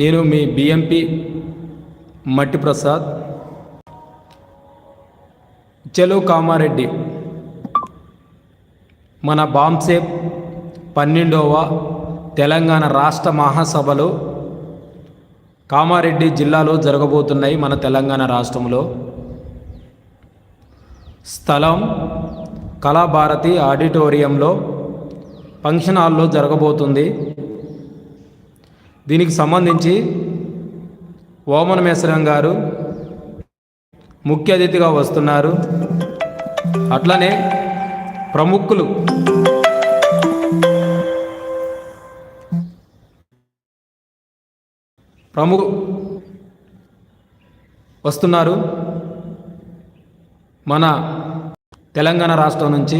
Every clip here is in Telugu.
నేను మీ బిఎంపి మట్టి ప్రసాద్ చెలు కామారెడ్డి. మన బాంసేప్ పన్నెండవ తెలంగాణ రాష్ట్ర మహాసభలు కామారెడ్డి జిల్లాలో జరగబోతున్నాయి మన తెలంగాణ రాష్ట్రంలో. స్థలం కళాభారతి ఆడిటోరియంలో ఫంక్షన్ హాల్లో జరగబోతుంది. దీనికి సంబంధించి ఓమన మేసరం గారు ముఖ్య అతిథిగా వస్తున్నారు. అట్లనే ప్రముఖులు ప్రముఖ వస్తున్నారు. మన తెలంగాణ రాష్ట్రం నుంచి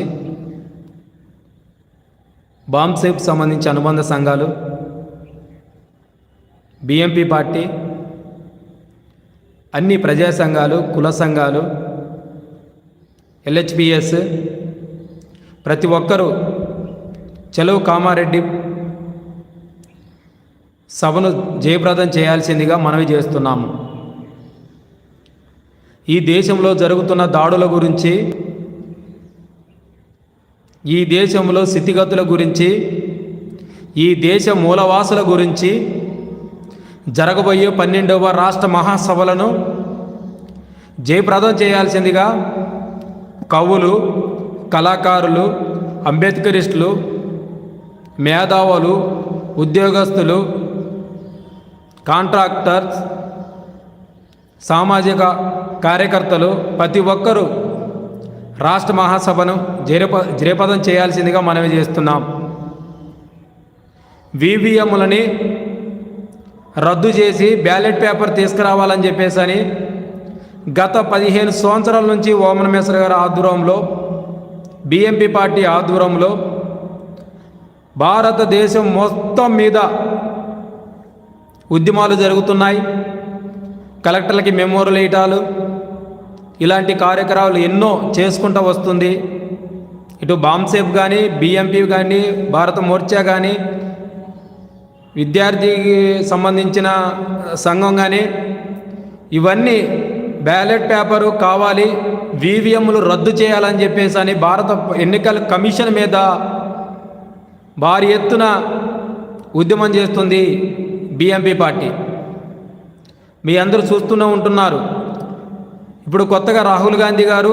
బాంసేఫ్ సంబంధించి అనుబంధ సంఘాలు బిఎంపి పార్టీ అన్ని ప్రజా సంఘాలు కుల సంఘాలు ఎల్హెచ్పిఎస్ ప్రతి ఒక్కరూ చెలవు కామారెడ్డి సభను జయప్రదం చేయాల్సిందిగా మనవి చేస్తున్నాము. ఈ దేశంలో జరుగుతున్న దాడుల గురించి ఈ దేశంలో స్థితిగతుల గురించి ఈ దేశ మూలవాసుల గురించి జరగబోయే పన్నెండవ రాష్ట్ర మహాసభలను జయప్రదం చేయాల్సిందిగా కవులు కళాకారులు అంబేద్కరిస్టులు మేధావులు ఉద్యోగస్తులు కాంట్రాక్టర్స్ సామాజిక కార్యకర్తలు ప్రతి ఒక్కరూ రాష్ట్ర మహాసభను జరప జయపదం చేయాల్సిందిగా మనవి చేస్తున్నాం. వివిఎంలని రద్దు చేసి బ్యాలెట్ పేపర్ తీసుకురావాలని చెప్పేసి అని గత పదిహేను సంవత్సరాల నుంచి ఓమన గారి ఆధ్వర్యంలో బిఎంపి పార్టీ ఆధ్వర్యంలో భారతదేశం మొత్తం మీద ఉద్యమాలు జరుగుతున్నాయి. కలెక్టర్లకి మెమోరియల్ వేయటాలు ఇలాంటి కార్యక్రమాలు ఎన్నో చేసుకుంటూ వస్తుంది. ఇటు బాంసేఫ్ కానీ బిఎంపీ కానీ భారత మోర్చా కానీ విద్యార్థికి సంబంధించిన సంఘం కానీ ఇవన్నీ బ్యాలెట్ పేపరు కావాలి వివిఎంలు రద్దు చేయాలని చెప్పేసి అని భారత ఎన్నికల కమిషన్ మీద భారీ ఎత్తున ఉద్యమం చేస్తుంది బీఎంపీ పార్టీ. మీ అందరూ చూస్తూనే ఉంటున్నారు. ఇప్పుడు కొత్తగా రాహుల్ గాంధీ గారు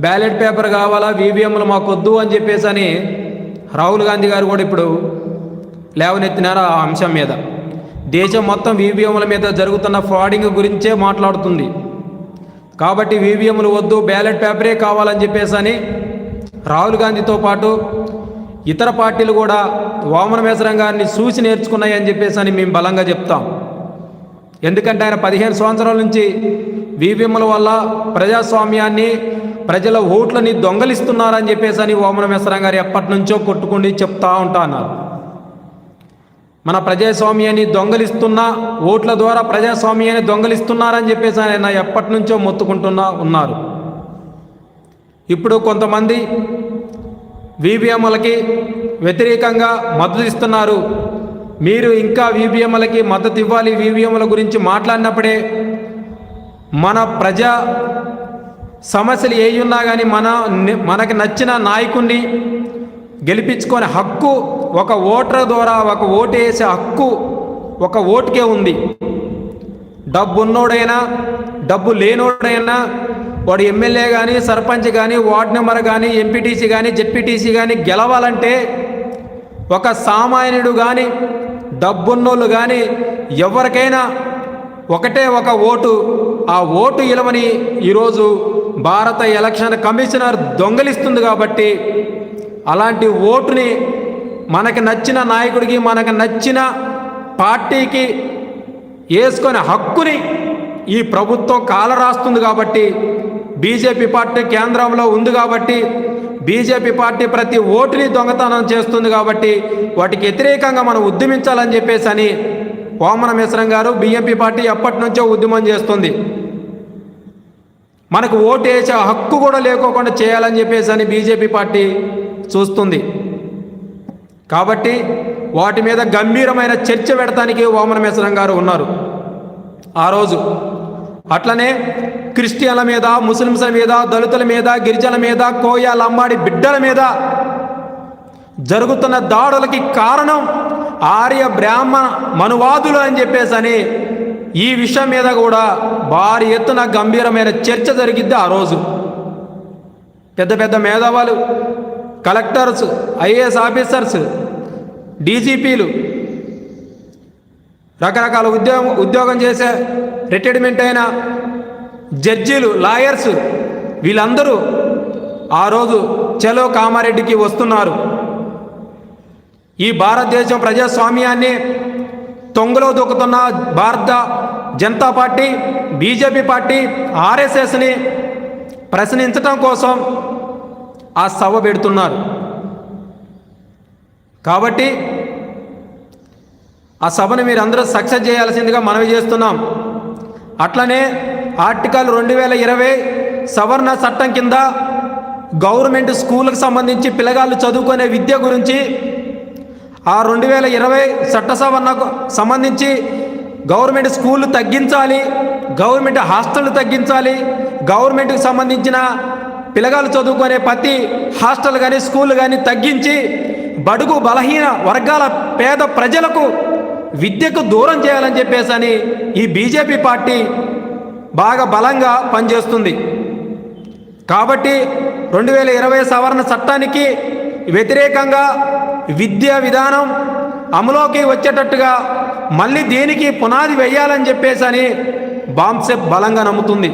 బ్యాలెట్ పేపర్ కావాలా వీవీఎంలు మాకొద్దు అని చెప్పేసి అని రాహుల్ గాంధీ గారు కూడా ఇప్పుడు లేవనెత్తినారు ఆ అంశం మీద? దేశం మొత్తం వీవీఎంల మీద జరుగుతున్న ఫ్రాడింగ్ గురించే మాట్లాడుతుంది. కాబట్టి వీవీఎంలు వద్దు బ్యాలెట్ పేపరే కావాలని చెప్పేసి అని రాహుల్ గాంధీతో పాటు ఇతర పార్టీలు కూడా వామన మేసరం గారిని చూసి నేర్చుకున్నాయని చెప్పేసి అని మేము బలంగా చెప్తాం. ఎందుకంటే ఆయన పదిహేను సంవత్సరాల నుంచి వీవీఎంల వల్ల ప్రజాస్వామ్యాన్ని ప్రజల ఓట్లని దొంగలిస్తున్నారని చెప్పేసి అని ఓమన మేసరం గారు ఎప్పటి నుంచో కొట్టుకుని చెప్తా ఉంటా అన్నారు. మన ప్రజాస్వామ్యాన్ని దొంగలిస్తున్నా ఓట్ల ద్వారా ప్రజాస్వామ్యాన్ని దొంగలిస్తున్నారని చెప్పేసి ఆయన ఎప్పటి నుంచో మొత్తుకుంటున్నా ఉన్నారు. ఇప్పుడు కొంతమంది వీబీఎంలకి వ్యతిరేకంగా మద్దతు ఇస్తున్నారు. మీరు ఇంకా వీబీఎంలకి మద్దతు ఇవ్వాలి వీబీఎంల గురించి మాట్లాడినప్పుడే మన ప్రజా సమస్యలు ఏ ఉన్నా కానీ మన మనకి నచ్చిన నాయకుడిని గెలిపించుకునే హక్కు ఒక ఓటర్ ద్వారా ఒక ఓటు వేసే హక్కు ఒక ఓటుకే ఉంది. డబ్బు ఉన్నోడైనా డబ్బు లేనోడైనా వాడు ఎమ్మెల్యే కానీ సర్పంచ్ కానీ వార్డు మెంబర్ కానీ ఎంపీటీసీ కానీ జెడ్పీటీసీ కానీ గెలవాలంటే ఒక సామాన్యుడు కానీ డబ్బున్నోళ్ళు కానీ ఎవరికైనా ఒకటే ఒక ఓటు. ఆ ఓటు ఇలవని ఈరోజు భారత ఎలక్షన్ కమిషనర్ దొంగలిస్తుంది కాబట్టి అలాంటి ఓటుని మనకి నచ్చిన నాయకుడికి మనకు నచ్చిన పార్టీకి వేసుకొని హక్కుని ఈ ప్రభుత్వం కాలరాస్తుంది కాబట్టి బీజేపీ పార్టీ కేంద్రంలో ఉంది కాబట్టి బీజేపీ పార్టీ ప్రతి ఓటుని దొంగతనం చేస్తుంది కాబట్టి వాటికి వ్యతిరేకంగా మనం ఉద్యమించాలని చెప్పేసి అని వామన మిశ్రం గారు బీఎంపీ పార్టీ ఎప్పటి నుంచో ఉద్యమం చేస్తుంది. మనకు ఓటు వేసే హక్కు కూడా లేకోకుండా చేయాలని చెప్పేసి అని బీజేపీ పార్టీ చూస్తుంది. కాబట్టి వాటి మీద గంభీరమైన చర్చ పెడతానికి వామన మేసరం గారు ఉన్నారు. ఆ రోజు అట్లనే క్రిస్టియన్ల మీద ముస్లింస్ల మీద దళితుల మీద గిరిజనుల మీద కోయ లంబాడి బిడ్డల మీద జరుగుతున్న దాడులకి కారణం ఆర్య బ్రాహ్మణ మనువాదులు అని చెప్పేసి అని ఈ విషయం మీద కూడా భారీ ఎత్తున గంభీరమైన చర్చ జరిగిద్ది ఆ రోజు. పెద్ద పెద్ద మేధావాలు కలెక్టర్స్ ఐఏఎస్ ఆఫీసర్స్ డీజీపీలు రకరకాల ఉద్యోగం ఉద్యోగం చేసే రిటైర్మెంట్ అయిన జడ్జీలు లాయర్స్ వీళ్ళందరూ ఆ రోజు చలో కామారెడ్డికి వస్తున్నారు. ఈ భారతదేశం ప్రజాస్వామ్యాన్ని తొంగలో దొక్కుతున్న Bharata Janata party BJP party ఆర్ఎస్ఎస్ని ప్రశ్నించటం కోసం ఆ సభ పెడుతున్నారు. కాబట్టి ఆ సభను మీరు అందరూ సక్సెస్ చేయాల్సిందిగా మనవి చేస్తున్నాం. అట్లనే ఆర్టికల్ రెండు వేల ఇరవై సవరణ చట్టం కింద గవర్నమెంట్ స్కూళ్ళకు సంబంధించి పిల్లగాళ్ళు చదువుకునే విద్య గురించి ఆ రెండు వేల ఇరవై చట్ట సవరణకు సంబంధించి గవర్నమెంట్ స్కూళ్ళు తగ్గించాలి గవర్నమెంట్ హాస్టళ్ళు తగ్గించాలి గవర్నమెంట్కి సంబంధించిన పిల్లగాళ్ళు చదువుకునే ప్రతి హాస్టల్ కానీ స్కూల్ కానీ తగ్గించి బడుగు బలహీన వర్గాల పేద ప్రజలకు విద్యకు దూరం చేయాలని చెప్పేసి అని ఈ బీజేపీ పార్టీ బాగా బలంగా పనిచేస్తుంది. కాబట్టి రెండు వేల ఇరవై సవరణ చట్టానికి వ్యతిరేకంగా విద్యా విధానం అమలులోకి వచ్చేటట్టుగా మళ్ళీ దీనికి పునాది వేయాలని చెప్పేసి అని బాంసెప్ బలంగా నమ్ముతుంది.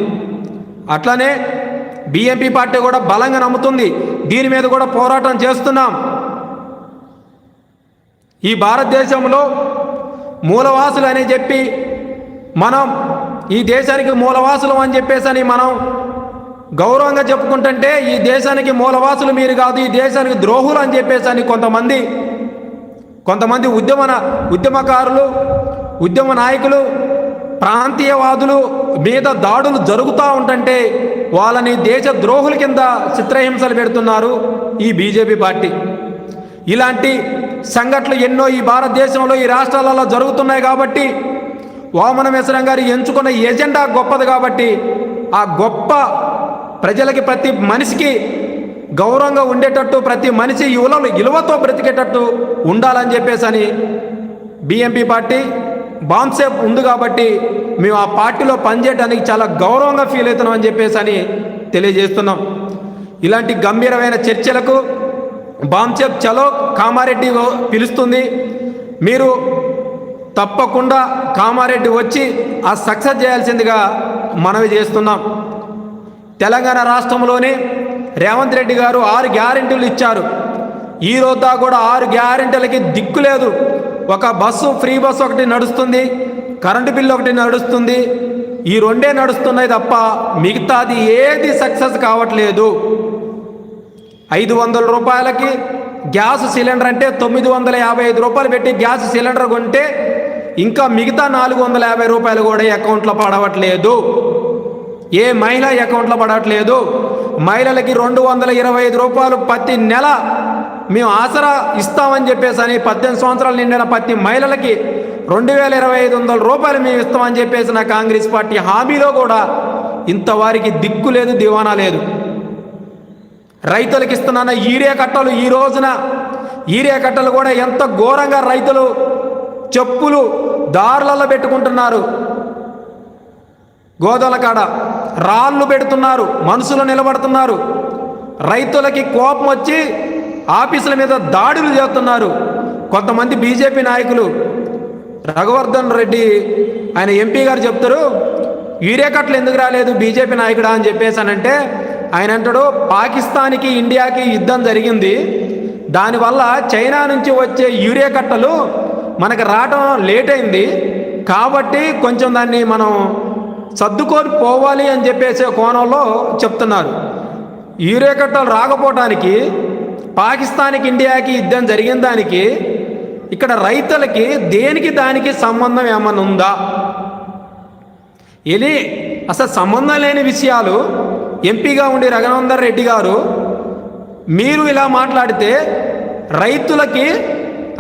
అట్లనే బిఎంపీ పార్టీ కూడా బలంగా నమ్ముతుంది. దీని మీద కూడా పోరాటం చేస్తున్నాం. ఈ భారతదేశంలో మూలవాసులు అని చెప్పి మనం ఈ దేశానికి మూలవాసులు అని చెప్పేసి అని మనం గౌరవంగా చెప్పుకుంటుంటే ఈ దేశానికి మూలవాసులు మీరు కాదు ఈ దేశానికి ద్రోహులు అని చెప్పేసి అని కొంతమంది కొంతమంది ఉద్యమ ఉద్యమకారులు ఉద్యమ నాయకులు ప్రాంతీయవాదులు మీద దాడులు జరుగుతూ ఉంటుంటే వాళ్ళని దేశ ద్రోహుల కింద చిత్రహింసలు పెడుతున్నారు ఈ బీజేపీ పార్టీ. ఇలాంటి సంఘటనలు ఎన్నో ఈ భారతదేశంలో ఈ రాష్ట్రాలలో జరుగుతున్నాయి కాబట్టి వామన మిశ్రం గారు ఎంచుకున్న ఎజెండా గొప్పది కాబట్టి ఆ గొప్ప ప్రజలకి ప్రతి మనిషికి గౌరవంగా ఉండేటట్టు ప్రతి మనిషి యువలను ఇలువతో బ్రతికేటట్టు ఉండాలని చెప్పేసి అని బిఎంపీ పార్టీ బాంబ్సేప్ ఉంది కాబట్టి మేము ఆ పార్టీలో పనిచేయడానికి చాలా గౌరవంగా ఫీల్ అవుతున్నాం అని చెప్పేసి అని తెలియజేస్తున్నాం. ఇలాంటి గంభీరమైన చర్చలకు బాంసేప్ చలో కామారెడ్డి పిలుస్తుంది. మీరు తప్పకుండా కామారెడ్డి వచ్చి ఆ సక్సెస్ చేయాల్సిందిగా మనవి చేస్తున్నాం. తెలంగాణ రాష్ట్రంలోనే రేవంత్ రెడ్డి గారు ఆరు గ్యారెంటీలు ఇచ్చారు. ఈ రోజు కూడా ఆరు గ్యారెంటీలకి దిక్కు లేదు. ఒక బస్సు ఫ్రీ బస్సు ఒకటి నడుస్తుంది కరెంటు బిల్లు ఒకటి నడుస్తుంది. ఈ రెండే నడుస్తున్నాయి తప్ప మిగతాది ఏది సక్సెస్ కావట్లేదు. ఐదు వందల రూపాయలకి గ్యాస్ సిలిండర్ అంటే తొమ్మిది వందల యాభై ఐదు రూపాయలు పెట్టి గ్యాస్ సిలిండర్ కొంటే ఇంకా మిగతా నాలుగు వందల యాభై రూపాయలు కూడా అకౌంట్లో పడవట్లేదు. ఏ మహిళ అకౌంట్లో పడట్లేదు మహిళలకి రెండు వందల ఇరవై ఐదు రూపాయలు ప్రతి నెల మేము ఆసరా ఇస్తామని చెప్పేసి అని పద్దెనిమిది సంవత్సరాలు నిండిన ప్రతి మహిళలకి రెండు వేల ఇరవై ఐదు వందల రూపాయలు మేము ఇస్తామని చెప్పేసిన కాంగ్రెస్ పార్టీ హామీలో కూడా ఇంతవారికి దిక్కు లేదు దివానా లేదు. రైతులకు ఇస్తున్న ఈరియా కట్టలు ఈ రోజున ఈరియా కట్టలు కూడా ఎంత ఘోరంగా రైతులు చెప్పులు దారులలో పెట్టుకుంటున్నారు. గోదల కాడ రాళ్ళు పెడుతున్నారు మనుషులు నిలబడుతున్నారు. రైతులకి కోపం వచ్చి ఆఫీసుల మీద దాడులు చేస్తున్నారు. కొంతమంది బీజేపీ నాయకులు. రఘువర్ధన్ రెడ్డి ఆయన ఎంపీ గారు చెప్తారు యూరియా కట్టలు ఎందుకు రాలేదు బీజేపీ నాయకుడా? అని చెప్పేసానంటే ఆయన అంటాడు పాకిస్తాన్కి ఇండియాకి యుద్ధం జరిగింది. దానివల్ల చైనా నుంచి వచ్చే యూరియా కట్టలు మనకు రావడం లేట్ అయింది. కాబట్టి కొంచెం దాన్ని మనం సర్దుకొని పోవాలి అని చెప్పేసే కోణంలో చెప్తున్నారు. యూరియా కట్టలు రాకపోవటానికి పాకిస్తాన్కి ఇండియాకి యుద్ధం జరిగిన దానికి ఇక్కడ రైతులకి దేనికి దానికి సంబంధం ఏమన్నా ఉందా? ఎలి అసలు సంబంధం లేని విషయాలు ఎంపీగా ఉండి రఘునందర్ రెడ్డి గారు మీరు ఇలా మాట్లాడితే రైతులకి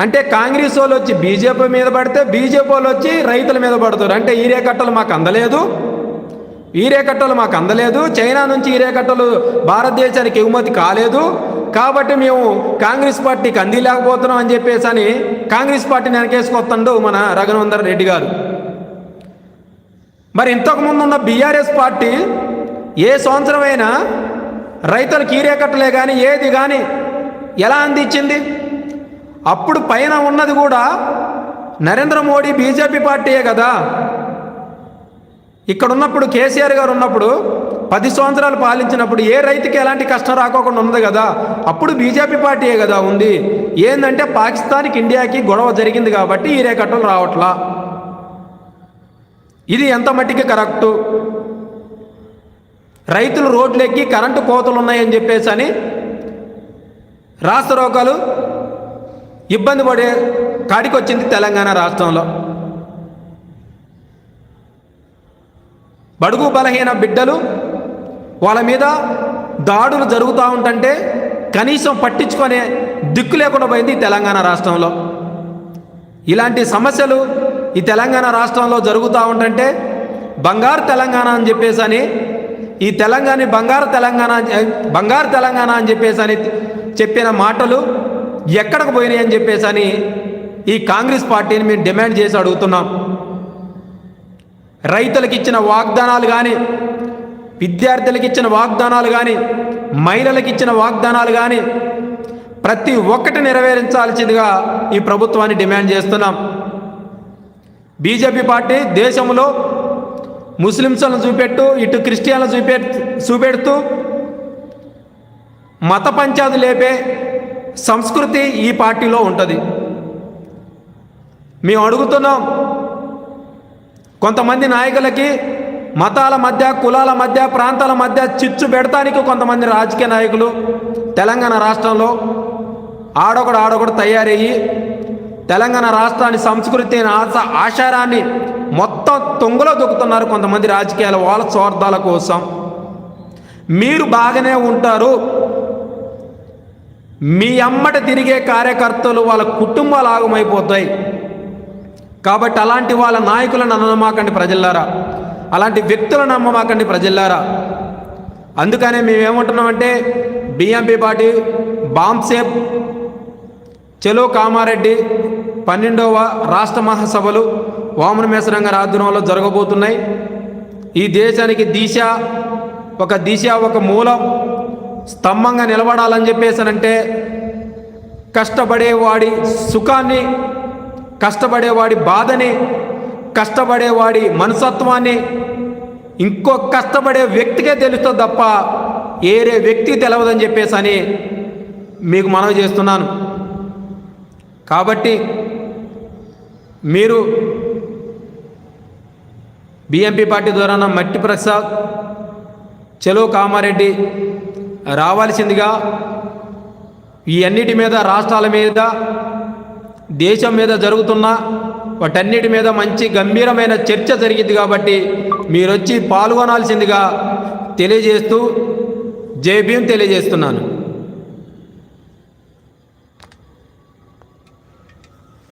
అంటే కాంగ్రెస్ వాళ్ళు వచ్చి బీజేపీ మీద పడితే బీజేపీ వాళ్ళు వచ్చి రైతుల మీద పడతారు. అంటే ఈరే కట్టలు మాకు అందలేదు. ఈరే కట్టలు మాకు అందలేదు. చైనా నుంచి ఈరే కట్టలు భారతదేశానికి ఎగుమతి కాలేదు. కాబట్టి మేము కాంగ్రెస్ పార్టీకి అందిలేకపోతున్నాం అని చెప్పేసి అని కాంగ్రెస్ పార్టీని వెనకేసుకొస్తుండు మన రఘునందన్ రెడ్డి గారు. మరి ఇంతకుముందు ఉన్న బీఆర్ఎస్ పార్టీ ఏ సంవత్సరమైనా రైతులకు కీరేకట్టలే కానీ ఏది కానీ ఎలా అందించింది? అప్పుడు పైన ఉన్నది కూడా నరేంద్ర మోడీ బీజేపీ పార్టీయే కదా. ఇక్కడ ఉన్నప్పుడు కేసీఆర్ గారు ఉన్నప్పుడు పది సంవత్సరాలు పాలించినప్పుడు ఏ రైతుకి ఎలాంటి కష్టం రాకోకుండా ఉంది కదా? అప్పుడు బీజేపీ పార్టీయే కదా ఉంది. ఏంటంటే పాకిస్తాన్కి ఇండియాకి గొడవ జరిగింది కాబట్టి ఈ రేకట్టలు రావట్లా. ఇది ఎంత మట్టికి కరెక్టు? రైతులు రోడ్లెక్కి కరెంటు కోతలు ఉన్నాయని చెప్పేసి అని రాష్ట్ర రోగాలు ఇబ్బంది పడే కాడికి వచ్చింది తెలంగాణ రాష్ట్రంలో. బడుగు బలహీన బిడ్డలు వాళ్ళ మీద దాడులు జరుగుతూ ఉంటుంటే కనీసం పట్టించుకునే దిక్కు లేకుండా పోయింది తెలంగాణ రాష్ట్రంలో. ఇలాంటి సమస్యలు ఈ తెలంగాణ రాష్ట్రంలో జరుగుతూ ఉంటుంటే బంగారు తెలంగాణ అని చెప్పేసి అని ఈ తెలంగాణ బంగారు తెలంగాణ బంగారు తెలంగాణ అని చెప్పేసి అని చెప్పిన మాటలు ఎక్కడికి పోయినాయి అని చెప్పేసి అని ఈ కాంగ్రెస్ పార్టీని మేము డిమాండ్ చేసి అడుగుతున్నాం. రైతులకు ఇచ్చిన వాగ్దానాలు కానీ విద్యార్థులకు ఇచ్చిన వాగ్దానాలు కానీ మహిళలకు ఇచ్చిన వాగ్దానాలు కానీ ప్రతి ఒక్కటి నెరవేరించాల్సిందిగా ఈ ప్రభుత్వాన్ని డిమాండ్ చేస్తున్నాం. బీజేపీ పార్టీ దేశంలో ముస్లింస్లను చూపెట్టు ఇటు క్రిస్టియన్లను చూపె చూపెడుతూ మత పంచాది లేపే సంస్కృతి ఈ పార్టీలో ఉంటుంది. మేము అడుగుతున్నాం కొంతమంది నాయకులకి మతాల మధ్య కులాల మధ్య ప్రాంతాల మధ్య చిచ్చు పెడతానికి కొంతమంది రాజకీయ నాయకులు తెలంగాణ రాష్ట్రంలో ఆడొకడు ఆడొకడు తయారయ్యి తెలంగాణ రాష్ట్రాన్ని సంస్కృతిని ఆశ ఆచారాన్ని మొత్తం తొంగలో దొక్కుతున్నారు కొంతమంది రాజకీయాల వాళ్ళ స్వార్థాల కోసం. మీరు బాగానే ఉంటారు. మీ అమ్మట తిరిగే కార్యకర్తలు వాళ్ళ కుటుంబాలు ఆగమైపోతాయి. కాబట్టి అలాంటి వాళ్ళ నాయకులను నమ్మమాకండి ప్రజల్లారా అలాంటి వ్యక్తులను నమ్మమాకండి ప్రజల్లారా అందుకనే మేమేమంటున్నామంటే బిఎంపీ పార్టీ బాంసేప్ చెలో కామారెడ్డి పన్నెండవ రాష్ట్ర మహాసభలు వామన మేసరంగ ఆధ్వర్యంలో జరగబోతున్నాయి. ఈ దేశానికి దిశ ఒక దిశ ఒక మూలం స్తంభంగా నిలబడాలని చెప్పేసానంటే కష్టపడేవాడి సుఖాన్ని కష్టపడేవాడి బాధని కష్టపడేవాడి మనసత్వాన్ని ఇంకో కష్టపడే వ్యక్తికే తెలుస్తుంది తప్ప ఏరే వ్యక్తికి తెలవదని చెప్పేసి అని మీకు మనవి చేస్తున్నాను. కాబట్టి మీరు బిఎంపీ పార్టీ ద్వారా మట్టి ప్రసాద్ చెలో కామారెడ్డి రావాల్సిందిగా ఈ అన్నిటి మీద రాష్ట్రాల మీద దేశం మీద జరుగుతున్న వాటన్నిటి మీద మంచి గంభీరమైన చర్చ జరిగింది కాబట్టి మీరు వచ్చి పాల్గొనాల్సిందిగా తెలియజేస్తూ జై భీం తెలియజేస్తున్నాను.